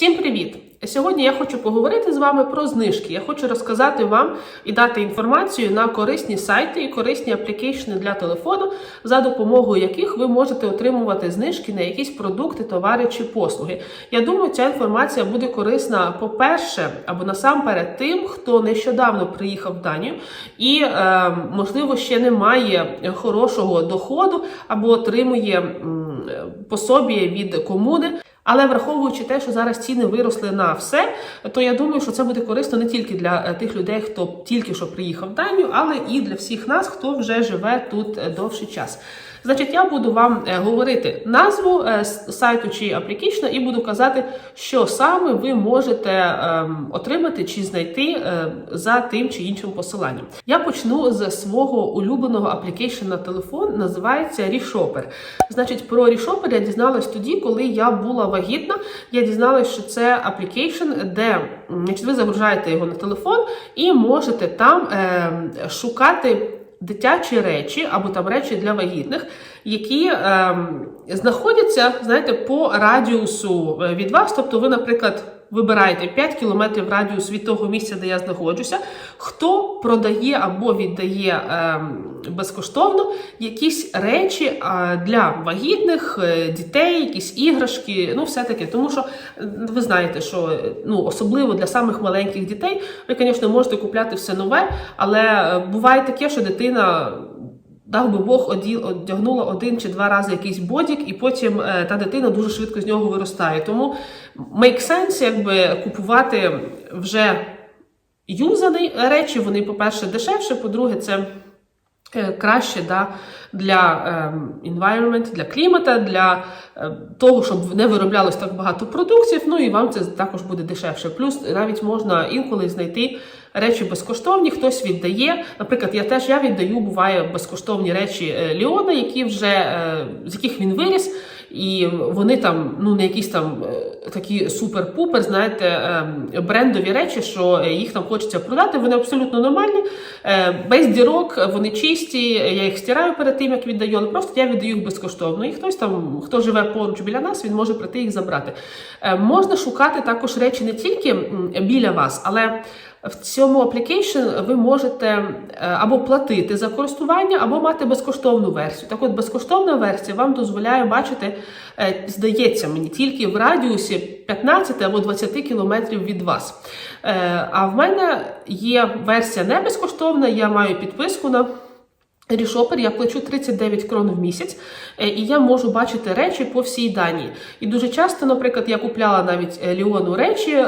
Всім привіт! Сьогодні я хочу поговорити з вами про знижки. Я хочу розказати вам і дати інформацію на корисні сайти і корисні аплікейшни для телефону, за допомогою яких ви можете отримувати знижки на якісь продукти, товари чи послуги. Я думаю, ця інформація буде корисна, по-перше, або насамперед тим, хто нещодавно приїхав в Данію і, е, можливо, ще не має хорошого доходу або отримує м, пособіє від комуни. Але враховуючи те, що зараз ціни виросли на все, то я думаю, що це буде корисно не тільки для е, тих людей, хто тільки що приїхав в Данію, але і для всіх нас, хто вже живе тут е, довший час. Значить, я буду вам е, говорити назву е, сайту чи аплікейшна і буду казати, що саме ви можете ем, отримати чи знайти е, за тим чи іншим посиланням. Я почну з свого улюбленого аплікейшн на телефон, називається Reshopper. Значить, про Reshopper я дізналась тоді, коли я була вагітна. Я дізналась, що це аплікейшн, де значить, ви загружаєте його на телефон і можете там е, шукати дитячі речі або там речі для вагітних, які е, знаходяться, знаєте, по радіусу е, від вас. Тобто, ви, наприклад, вибираєте 5 кілометрів радіус від того місця, де я знаходжуся, хто продає або віддає ем, безкоштовно якісь речі е, для вагітних е, дітей, якісь іграшки, ну все таке. Тому що ви знаєте, що е, ну особливо для самих маленьких дітей, ви, звісно, можете купляти все нове, але буває таке, що дитина. Дав би Бог одягнула один чи два рази якийсь бодік, і потім е, та дитина дуже швидко з нього виростає. Тому make sense, якби купувати вже юзані речі. Вони, по-перше, дешевше, по-друге, це е, краще да, для ем, environment, для клімата, для е, того, щоб не вироблялось так багато продуктів. Ну і вам це також буде дешевше. Плюс навіть можна інколи знайти речі безкоштовні, хтось віддає. Наприклад, я теж я віддаю, буває безкоштовні речі е, Ліона, які вже е, з яких він виріс. І вони там, ну не якісь там е, такі супер-пупер, знаєте, е, брендові речі, що їх там хочеться продати. Вони абсолютно нормальні, без дірок, вони чисті. Я їх стираю перед тим, як віддаю, але просто я віддаю їх безкоштовно. І хтось там, хто живе поруч біля нас, він може прийти їх забрати. Можна шукати також речі не тільки біля вас, але в цьому аплікейшн ви можете е, або платити за користування, або мати безкоштовну версію. Так от безкоштовна версія вам дозволяє бачити, е, здається мені, тільки в радіусі 15 або 20 кілометрів від вас. Е, А в мене є версія не безкоштовна, я маю підписку на. Рішопер я плачу 39 крон в місяць, е, і я можу бачити речі по всій Данії. І дуже часто, наприклад, я купляла навіть е, Ліону речі е,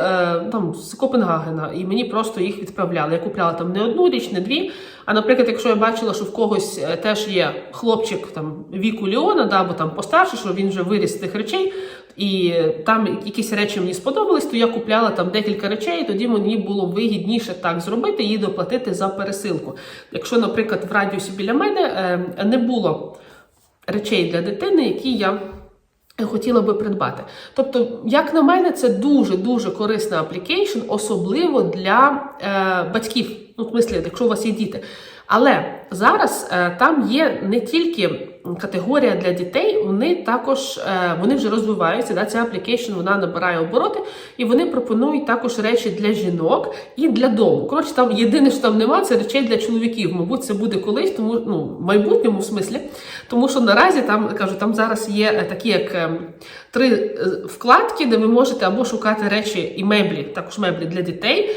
там з Копенгагена, і мені просто їх відправляли. Я купляла там не одну річ, не дві. А наприклад, якщо я бачила, що в когось теж є хлопчик там віку Ліона, да, або там постарше, що він вже виріс з тих речей, і там якісь речі мені сподобались, то я купляла там декілька речей, і тоді мені було вигідніше так зробити і доплатити за пересилку. Якщо, наприклад, в радіусі біля мене е, не було речей для дитини, які я хотіла би придбати. Тобто, як на мене, це дуже дуже корисна аплікейшн, особливо для е, батьків. Ну, в смислі, якщо у вас є діти. Але зараз е, там є не тільки категорія для дітей, вони також е, вони вже розвиваються. Да, ця аплікейшн вона набирає обороти, і вони пропонують також речі для жінок і для дому. Коротше, там єдине, що там нема, це речей для чоловіків. Мабуть, це буде колись, тому ну в майбутньому в смислі. Тому що наразі там кажу, там зараз є е, такі як е, три вкладки, де ви можете або шукати речі і меблі, також меблі для дітей.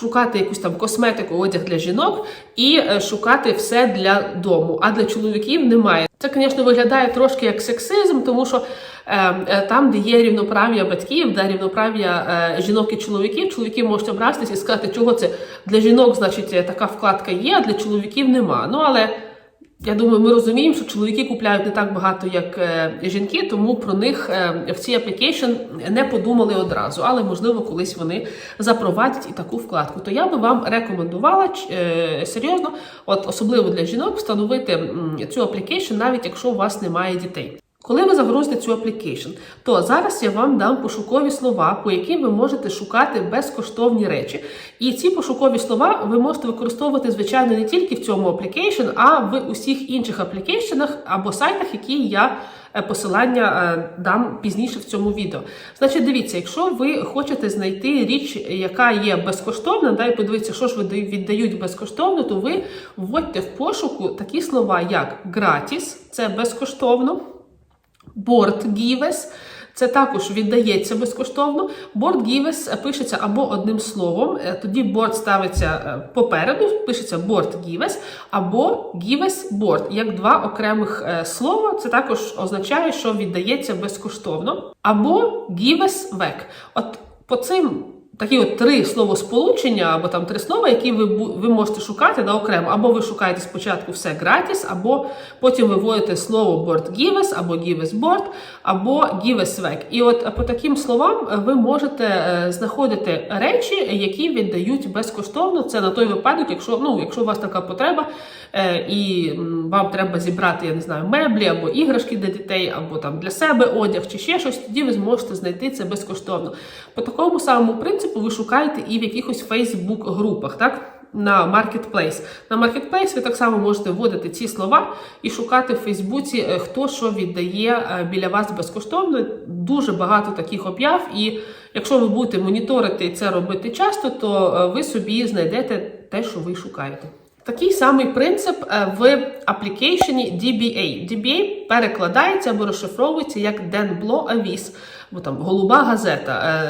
Шукати якусь там косметику, одяг для жінок і е, шукати все для дому. А для чоловіків немає. Це, звісно, виглядає трошки як сексизм, тому що е, е, там, де є рівноправ'я батьків, де рівноправ'я е, жінок і чоловіків, чоловіки можуть образитися і сказати, чого це для жінок, значить, е, така вкладка є, а для чоловіків нема. Ну але я думаю, ми розуміємо, що чоловіки купляють не так багато, як е, жінки, тому про них е, в цій аплікейшн не подумали одразу, але можливо колись вони запровадять і таку вкладку. То я би вам рекомендувала е, серйозно, от особливо для жінок, встановити цю аплікейшн, навіть якщо у вас немає дітей. Коли ви загрузите цю аплікейшн, то зараз я вам дам пошукові слова, по яким ви можете шукати безкоштовні речі. І ці пошукові слова ви можете використовувати, звичайно, не тільки в цьому аплікейшн, а в усіх інших аплікейшнах або сайтах, які я е, посилання е, дам пізніше в цьому відео. Значить, дивіться, якщо ви хочете знайти річ, яка є безкоштовна, да, і подивіться, що ж видають- віддають безкоштовно, то ви вводьте в пошуку такі слова, як gratis, це безкоштовно. Бордгівес. Це також віддається безкоштовно. Бордгівес пишеться або одним словом, е, тоді борт ставиться е, попереду, пишеться бордгівес, або гівес борт, як два окремих е, слова. Це також означає, що віддається безкоштовно. Або гівес век. От по цим такі от три словосполучення, або там три слова, які ви, ви можете шукати да, окремо. Або ви шукаєте спочатку все gratis, або потім ви слово board gives, або gives board, або gives weg. І от е, по таким словам е, ви можете е, знаходити речі, які віддають безкоштовно. Це на той випадок, якщо, ну, якщо у вас така потреба, і вам треба зібрати, я не знаю, меблі або іграшки для дітей, або там для себе одяг чи ще щось, тоді ви зможете знайти це безкоштовно. По такому самому принципу ви шукаєте і в якихось Facebook групах, так? На Marketplace. На Marketplace ви так само можете вводити ці слова і шукати в Фейсбуці, е, хто що віддає е, біля вас безкоштовно. Дуже багато таких об'яв. І якщо ви будете моніторити і це робити часто, то е, ви собі знайдете те, що ви шукаєте. Такий самий принцип е, в аплікейшені DBA. DBA перекладається або розшифровується як Денбло Авіс, або там голуба газета.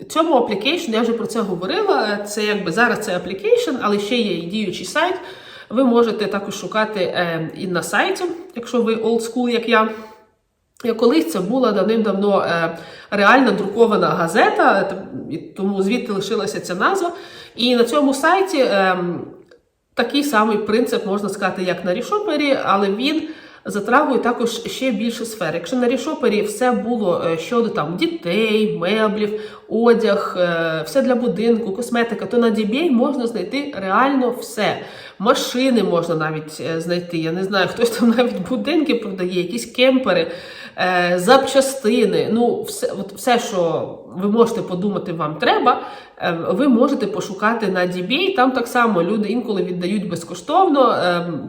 Е, Цьому аплікейшн, я вже про це говорила. е, Це якби зараз це аплікейшн, але ще є і діючий сайт. Ви можете також шукати і на сайті, якщо ви old school, як я. Колись це була давним-давно реальна друкована газета, тому звідти лишилася ця назва. І на цьому сайті е, такий самий принцип можна сказати, як на рішопері, але він затрагує також ще більше сфер. Якщо на рішопері все було е, щодо там дітей, меблів, одяг, е, все для будинку, косметика, то на DBA можна знайти реально все. Машини можна навіть е, знайти. Я не знаю, хтось там навіть будинки продає, якісь кемпери, е, запчастини. Ну, все, от все, що ви можете подумати, вам треба. Ви можете пошукати на DBA. Там так само люди інколи віддають безкоштовно.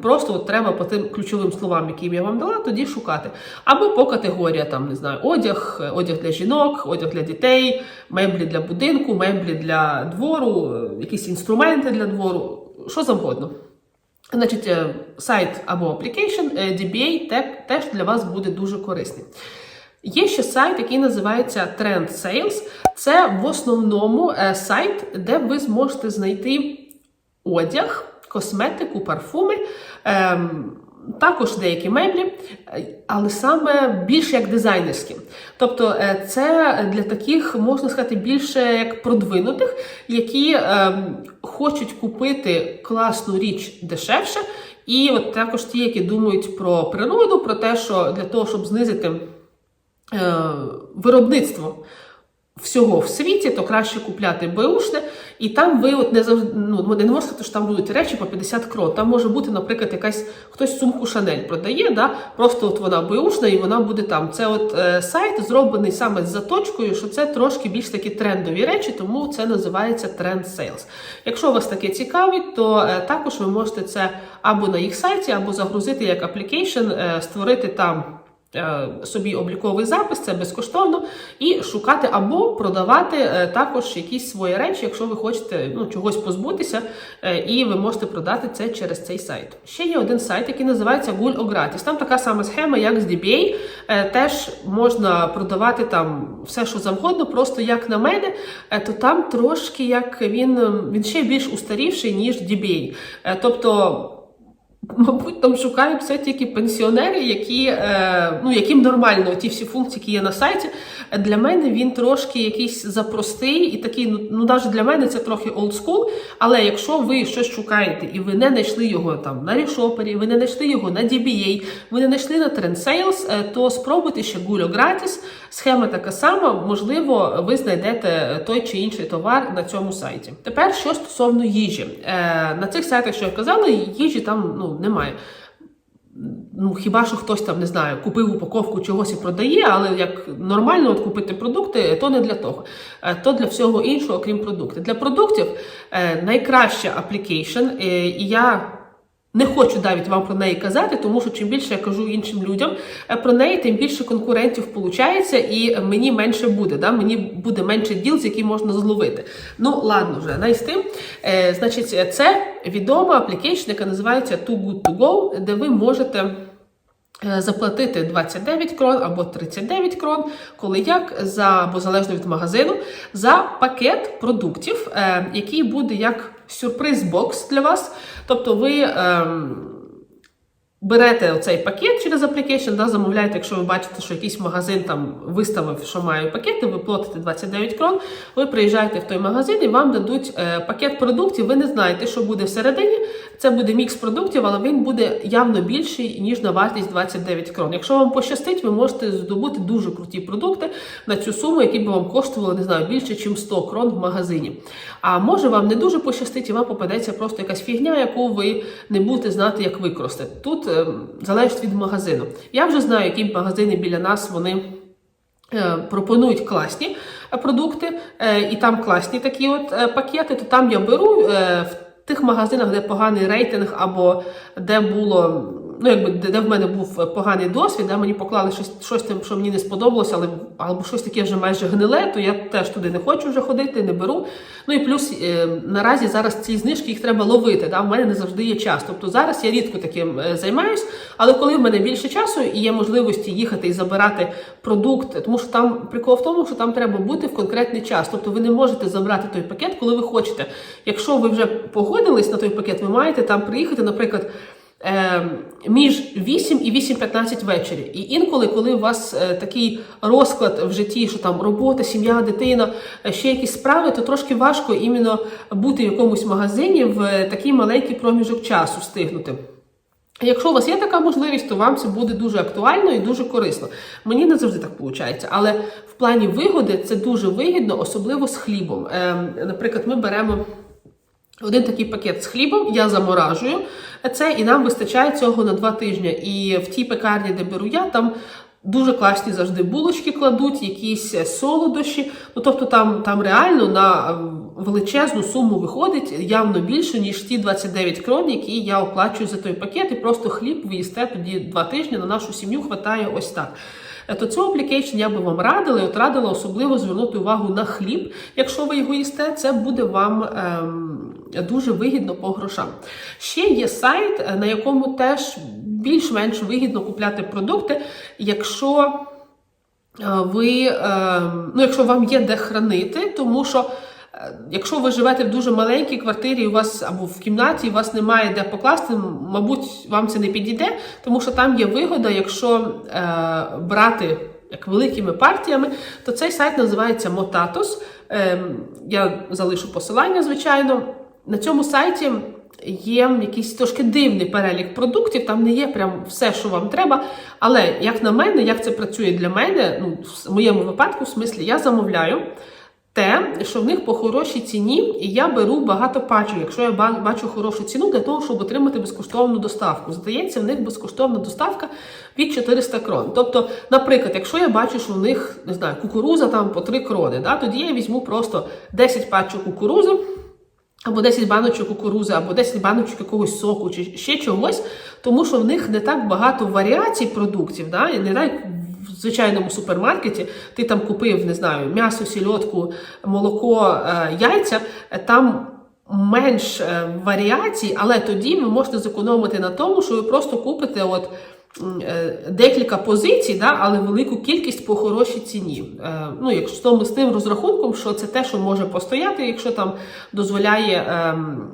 Просто от треба по тим ключовим словам, які я вам дала, тоді шукати. Або по категорія, там не знаю, одяг, одяг для жінок, одяг для дітей, меблі для будинку, меблі для двору, якісь інструменти для двору, що завгодно. Значить, е, сайт або application е, DBA теж для вас буде дуже корисний. Є ще сайт, який називається Trend Sales. Це в основному е, сайт, де ви зможете знайти одяг, косметику, парфуми. ем, також деякі меблі, е, але саме більше як дизайнерські. Тобто е, це для таких, можна сказати, більше як продвинутих, які ем, хочуть купити класну річ дешевше. І от також ті, які думають про природу, про те, що для того, щоб знизити е, виробництво всього в світі, то краще купляти беушне, і там ви от не завжди ну, не можете що там будуть речі по 50 крон. Там може бути, наприклад, якась хтось сумку Шанель продає, да? просто от вона беушна і вона буде там. Це от е, сайт зроблений саме з заточкою, що це трошки більш такі трендові речі, тому це називається Trend Sales. Якщо вас таке цікавить, то е, також ви можете це або на їх сайті, або загрузити як аплікейшн, е, створити там собі обліковий запис, це безкоштовно, і шукати або продавати е, також якісь свої речі, якщо ви хочете ну, чогось позбутися, е, і ви можете продати це через цей сайт. Ще є один сайт, який називається Gul Gratis. Там така сама схема, як з DBA. Е, Теж можна продавати там все, що завгодно. Просто як на мене, е, то там трошки як він, е, він ще більш устарівший, ніж DBA. Е, Тобто. Мабуть, там шукають все тільки пенсіонери, які, е, ну, яким нормально ті всі функції, які є на сайті. Для мене він трошки якийсь запростий і такий, ну, ну навіть для мене це трохи олдскул. Але якщо ви щось шукаєте і ви не знайшли його там на Рішопері, ви не знайшли його на DBA, ви не знайшли на Trend Sales, е, то спробуйте ще Гульо Gratis. Схема така сама, можливо, ви знайдете той чи інший товар на цьому сайті. Тепер що стосовно їжі, Е, на цих сайтах, що я казала, їжі там ну немає. Ну, хіба що хтось там не знаю, купив упаковку чогось і продає, але як нормально от купити продукти, то не для того. Е, То для всього іншого, крім продуктів. Для продуктів е, найкраща аплікейшн, е, і я Не хочу навіть вам про неї казати, тому що чим більше я кажу іншим людям е, про неї, тим більше конкурентів виходить, і мені менше буде. Да? Мені буде менше діл, з які можна зловити. Ну, ладно, вже най з тим. Е, значить, це відома аплікейшн, яка називається Too Good To Go, де ви можете. е, Заплатити 29 крон або 39 крон, коли як за або залежно від магазину, за пакет продуктів, е, який буде як сюрприз-бокс для вас. Тобто ви ем, берете оцей пакет через application, да, замовляєте, якщо ви бачите, що якийсь магазин там виставив, що має пакети, ви платите 29 крон, ви приїжджаєте в той магазин і вам дадуть е, пакет продуктів. Ви не знаєте, що буде всередині. Це буде мікс продуктів, але він буде явно більший, ніж на вартість 29 крон. Якщо вам пощастить, ви можете здобути дуже круті продукти на цю суму, які б вам коштували, не знаю, більше, ніж 100 крон в магазині. А може вам не дуже пощастить, і вам попадеться просто якась фігня, яку ви не будете знати, як використати. Тут е, залежить від магазину. Я вже знаю, які магазини біля нас вони. е, Пропонують класні е, продукти, е, і там класні такі от пакети, то там я беру в тих магазинах, де поганий рейтинг, або де було, ну якби де, в мене був поганий досвід, де мені поклали щось, щось там, що мені не сподобалося, але або щось таке вже майже гниле, то я теж туди не хочу вже ходити, не беру. Ну і плюс е, наразі зараз ці знижки їх треба ловити. Да? В мене не завжди є час. Тобто зараз я рідко таким е, займаюсь, але коли в мене більше часу і є можливості їхати і забирати продукт, тому що там прикол в тому, що там треба бути в конкретний час. Тобто ви не можете забрати той пакет, коли ви хочете. Якщо ви вже погодились на той пакет, ви маєте там приїхати, наприклад. Е, Між 8 і 8.15 ввечері. І інколи, коли у вас е, такий розклад в житті, що там робота, сім'я, дитина, е, ще якісь справи, то трошки важко іменно бути в якомусь магазині в е, такий маленький проміжок часу встигнути. Якщо у вас є така можливість, то вам це буде дуже актуально і дуже корисно. Мені не завжди так виходить, але в плані вигоди це дуже вигідно, особливо з хлібом. Ем, наприклад, ми беремо. Один такий пакет з хлібом, я заморажую це, і нам вистачає цього на два тижні. І в тій пекарні, де беру я, там дуже класні завжди булочки кладуть, якісь солодощі. Ну тобто там, там реально на е, величезну суму виходить явно більше, ніж ті 29 крон, які я оплачую за той пакет, і просто хліб ви їсте тоді два тижні на нашу сім'ю хватає ось так. Е, То цю аплікейшн я би вам радила, і от радила особливо звернути увагу на хліб. Якщо ви його їсте, це буде вам ем, дуже вигідно по грошам. Ще є сайт, е, на якому теж більш-менш вигідно купляти продукти, якщо е, ви, ем, ну, якщо вам є де хранити, тому що. е, Якщо ви живете в дуже маленькій квартирі, у вас або в кімнаті, у вас немає де покласти, мабуть, вам це не підійде, тому що там є вигода, якщо е, брати як великими партіями, то цей сайт називається Motatos. Е, я залишу посилання, звичайно. На цьому сайті є якийсь трошки дивний перелік продуктів, там не є прям все, що вам треба. Але як на мене, як це працює для мене, ну, в моєму випадку, в смислі, я замовляю те, що в них по хорошій ціні, і я беру багато пачок, якщо я бачу хорошу ціну для того, щоб отримати безкоштовну доставку. Здається, в них безкоштовна доставка від 400 крон. Тобто, наприклад, якщо я бачу, що в них не знаю, кукуруза там по 3 крони, да, тоді я візьму просто 10 пачок кукурузи. Або 10 баночок кукурузи, або 10 баночок якогось соку, чи ще чогось, тому що в них не так багато варіацій продуктів, да? не так в звичайному супермаркеті ти там купив, не знаю, м'ясо, сільотку, молоко, е, яйця, там менш е, варіацій, але тоді ви можете зекономити на тому, що ви просто купите от декілька позицій, да, але велику кількість по хорошій ціні. Е, Ну, якщо ми з тим розрахунком, що це те, що може постояти, якщо там дозволяє ем,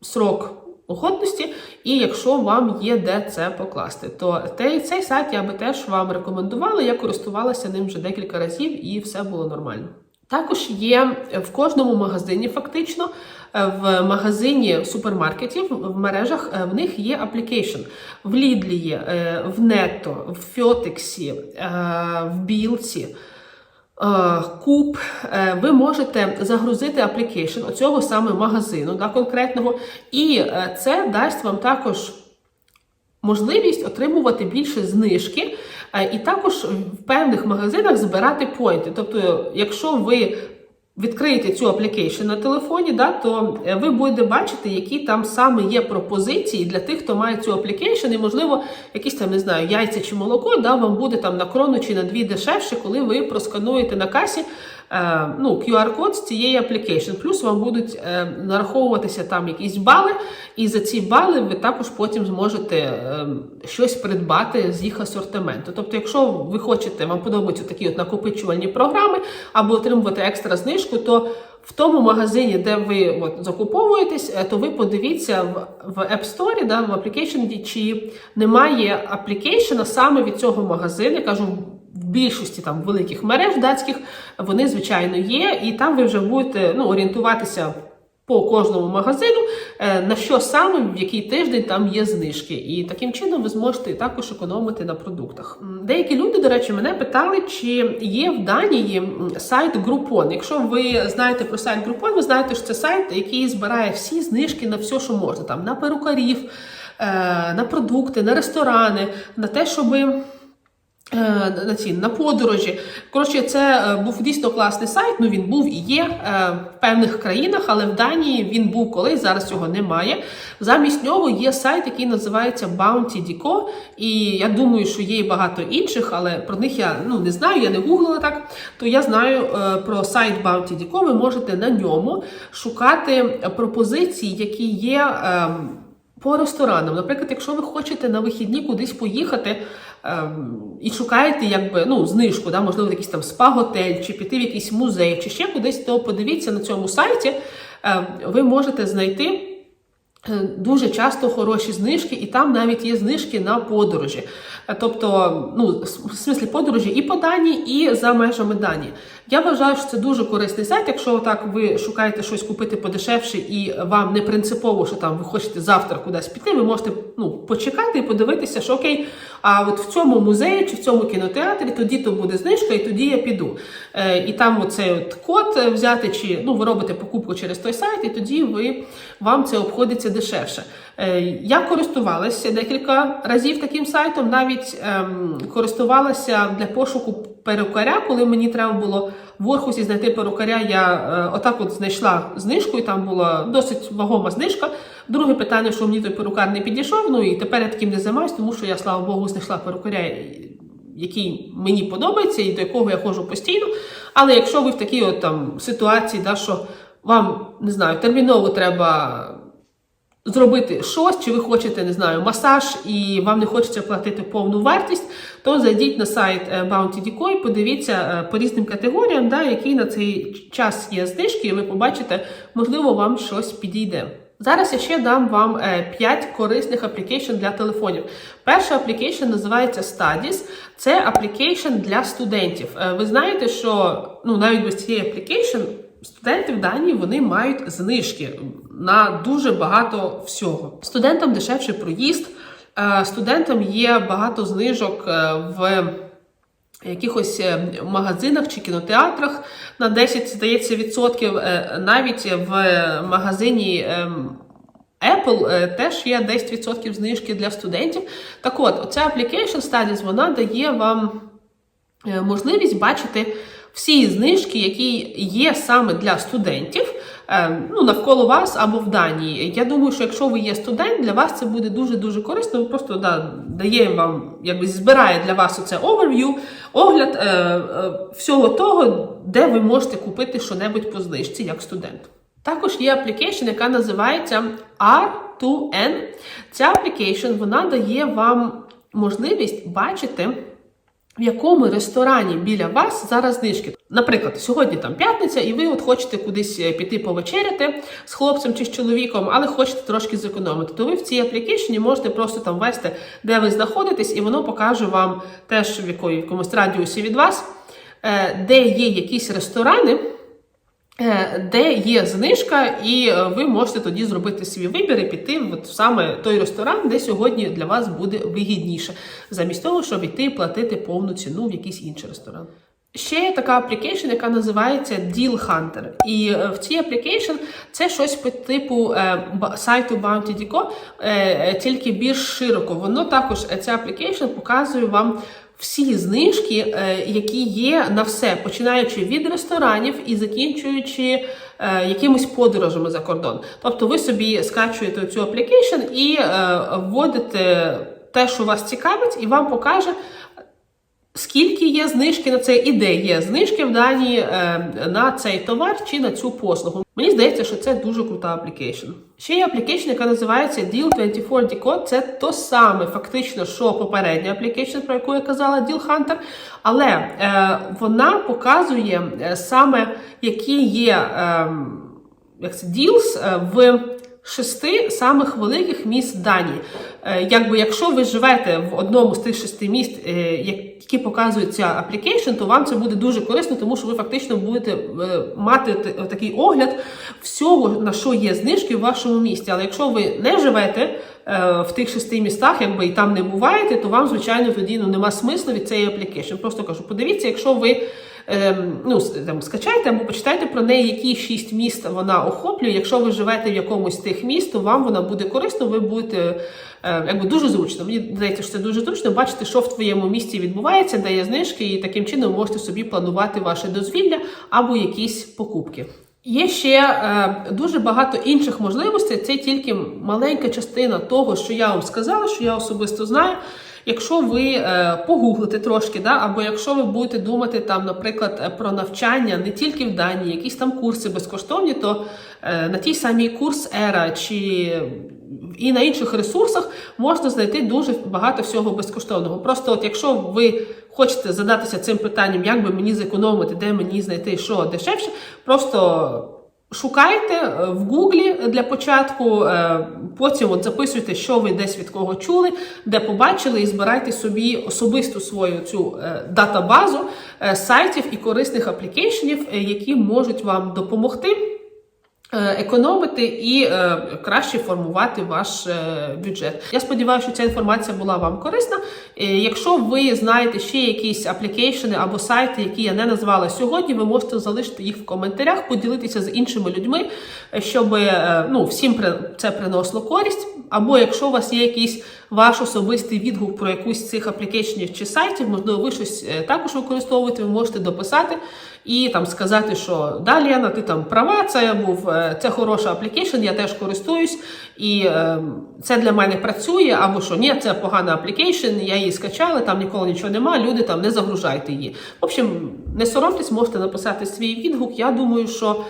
срок годності, і якщо вам є де це покласти, то цей сайт я би теж вам рекомендувала. Я користувалася ним вже декілька разів, і все було нормально. Також є в кожному магазині, фактично, е, в магазині супермаркетів, в мережах е, в них є аплікейшн. В Лідлі є, е, в Нетто, в Фьотексі, в Білці. Куб, ви можете загрузити аплікейшн оцього саме магазину да, конкретного, і це дасть вам також можливість отримувати більше знижки, і також в певних магазинах збирати пойнти. Тобто, якщо ви відкриєте цю аплікейшн на телефоні, да, то е, ви будете бачити, які там саме є пропозиції для тих, хто має цю аплікейшн, і, можливо, якісь там, не знаю, яйця чи молоко, да, вам буде там на крону чи на дві дешевше, коли ви проскануєте на касі ну, QR-код з цієї аплікейшн. Плюс вам будуть е, нараховуватися там якісь бали, і за ці бали ви також потім зможете е, щось придбати з їх асортименту. Тобто, якщо ви хочете, вам подобаються такі от накопичувальні програми або отримувати екстра знижку, то в тому магазині, де ви от, закуповуєтесь, е, то ви подивіться в, в App Store, да, в Application, чи немає аплікейшена саме від цього магазину. Я кажу, більшості там великих мереж датських вони, звичайно, є, і там ви вже будете ну, орієнтуватися по кожному магазину, е, на що саме в який тиждень там є знижки. І таким чином ви зможете також економити на продуктах. Деякі люди, до речі, мене питали, чи є в Данії сайт Groupon. Якщо ви знаєте про сайт Groupon, ви знаєте, що це сайт, який збирає всі знижки на все, що можна, там на перукарів, е, на продукти, на ресторани, на те, щоби. Е, на ці на подорожі. Коротше, це е, був дійсно класний сайт. Ну він був і є е, в певних країнах, але в Данії він був колись, зараз його немає. Замість нього є сайт, який називається Bounty Deco, і я думаю, що є і багато інших, але про них я ну не знаю, я не гуглила так. То я знаю про сайт Bounty Deco, Ви можете на ньому шукати пропозиції, які є. Е, по ресторанам, наприклад, якщо ви хочете на вихідні кудись поїхати ем, і шукаєте якби, ну, знижку, да, можливо, якийсь там спа-готель, чи піти в якийсь музей, чи ще кудись, то подивіться на цьому сайті, ем, ви можете знайти. е, Дуже часто хороші знижки, і там навіть є знижки на подорожі. Е, Тобто, ну, в смислі подорожі і по Данії, і за межами Данії. Я вважаю, що це дуже корисний сайт. Якщо так ви шукаєте щось купити подешевше і вам не принципово, що там ви хочете завтра кудись піти, ви можете ну, почекати і подивитися, що окей, а от в цьому музеї чи в цьому кінотеатрі тоді то буде знижка, і тоді я піду. Е, і там оцей от код е, взяти, чи ну, ви робите покупку через той сайт, і тоді ви, вам це обходиться дешевше. Е, я користувалася декілька разів таким сайтом, навіть ем, користувалася для пошуку перукаря, коли мені треба було в Орхусі знайти перукаря, я е, отак от знайшла знижку, і там була досить вагома знижка. Друге питання, що мені той перукар не підійшов, ну і тепер я таким не займаюся, тому що я, слава Богу, знайшла перукаря, який мені подобається і до якого я ходжу постійно. Але якщо ви в такій от там ситуації, да, що вам не знаю, терміново треба зробити щось, чи ви хочете, не знаю, масаж, і вам не хочеться платити повну вартість, то зайдіть на сайт е, Bounty Deco і подивіться е, по різним категоріям, да, які на цей час є знижки, і ви побачите, можливо, вам щось підійде. Зараз я ще дам вам 5 корисних аплікейшн для телефонів. Перша аплікейшн називається Studies. Це аплікейшн для студентів. Е, Ви знаєте, що ну, навіть без цієї аплікейшн студенти в Данії вони мають знижки на дуже багато всього. Студентам дешевший проїзд, е, студентам є багато знижок е, в якихось е, магазинах чи кінотеатрах на 10, здається, відсотків, навіть в магазині. ем, Apple теж є 10% знижки для студентів. Так от, оця Application Studies, вона дає вам можливість бачити всі знижки, які є саме для студентів. е, Ну, навколо вас або в Данії. Я думаю, що якщо ви є студент, для вас це буде дуже дуже корисно. Ви просто да, дає вам, якби збирає для вас оце overview, огляд е, е, всього того, де ви можете купити що-небудь по знижці як студент. Також є аплікейшн, яка називається R2N. Ця аплікейшн вона дає вам можливість бачити. В якому ресторані біля вас зараз знижки? Наприклад, сьогодні там п'ятниця, і ви от хочете кудись е, піти повечеряти з хлопцем чи з чоловіком, але хочете трошки зекономити. То ви в цій аплікейшені можете просто там ввести, де ви знаходитесь, і воно покаже вам теж в якомусь радіусі від вас, е, де є якісь ресторани. Е, де є знижка, і е, ви можете тоді зробити свій вибір і піти в саме той ресторан, де сьогодні для вас буде вигідніше, замість того, щоб йти платити повну ціну в якийсь інший ресторан. Ще є така аплікейшн, яка називається Deal Hunter. І е, в цій аплікейшн це щось по типу сайту Bounty Deco, е, тільки більш широко. Воно також ця аплікейшн показує вам всі знижки, е, які є на все, починаючи від ресторанів і закінчуючи е, якимись подорожами за кордон. Тобто ви собі скачуєте цю аплікейшн і е, вводите те, що вас цікавить, і вам покаже. Скільки є знижки на це і де є знижки в Данії е, на цей товар чи на цю послугу? Мені здається, що це дуже крута аплікейшн. Ще є аплікейшн, яка називається Deal 24 Decode. Це то саме фактично, що попередня аплікейшн, про яку я казала, Deal Hunter, але е, вона показує е, саме які є е, як це, deals е, в шести самих великих міст Данії. Е, Якби якщо ви живете в одному з тих шести міст, е, які показує ця аплікейшн, то вам це буде дуже корисно, тому що ви фактично будете е, мати такий огляд всього, на що є знижки в вашому місті. Але якщо ви не живете в тих шести містах, якби і там не буваєте, то вам, звичайно, тоді ну, нема смислу від цієї аплікейшн. Просто кажу, подивіться, якщо ви ну, там, скачайте або почитайте про неї, які шість міст вона охоплює. Якщо ви живете в якомусь з тих міст, то вам вона буде корисно, ви будете е, якби дуже зручно. Мені здається, що це дуже зручно бачити, що в твоєму місті відбувається, де є знижки, і таким чином можете собі планувати ваше дозвілля або якісь покупки. Є ще е, дуже багато інших можливостей. Це тільки маленька частина того, що я вам сказала, що я особисто знаю. Якщо ви е, погуглите трошки, да, або якщо ви будете думати там, наприклад, е, про навчання не тільки в Данії, якісь там курси безкоштовні, то е, на тій самій курс Ера чи і на інших ресурсах можна знайти дуже багато всього безкоштовного. Просто, от якщо ви хочете задатися цим питанням, як би мені зекономити, де мені знайти що дешевше, просто. Шукайте е, в Гуглі для початку, е, потім от записуйте, що ви десь від кого чули, де побачили, і збирайте собі особисту свою цю е, датабазу сайтів і корисних аплікейшенів, які можуть вам допомогти. Е, Економити і е, краще формувати ваш е, бюджет. Я сподіваюся, що ця інформація була вам корисна. Е, якщо ви знаєте ще якісь аплікейшени або сайти, які я не назвала сьогодні, ви можете залишити їх в коментарях, поділитися з іншими людьми, е, щоб е, ну, всім це приносило користь. Або якщо у вас є якийсь ваш особистий відгук про якусь з цих аплікейшенів чи сайтів, можливо, ви щось е, також використовуєте, ви можете дописати і там сказати, що да, Лена, ти там права, це був е, це хороша аплікейшн, я теж користуюсь, і е, це для мене працює, або що ні, це погана аплікейшн, я її скачала, там ніколи нічого нема, люди там не загружайте її. В общем, не соромтесь, можете написати свій відгук. Я думаю, що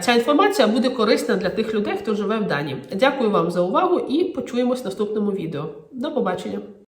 ця інформація буде корисна для тих людей, хто живе в Данії. Дякую вам за увагу і почуємось в наступному відео. До побачення!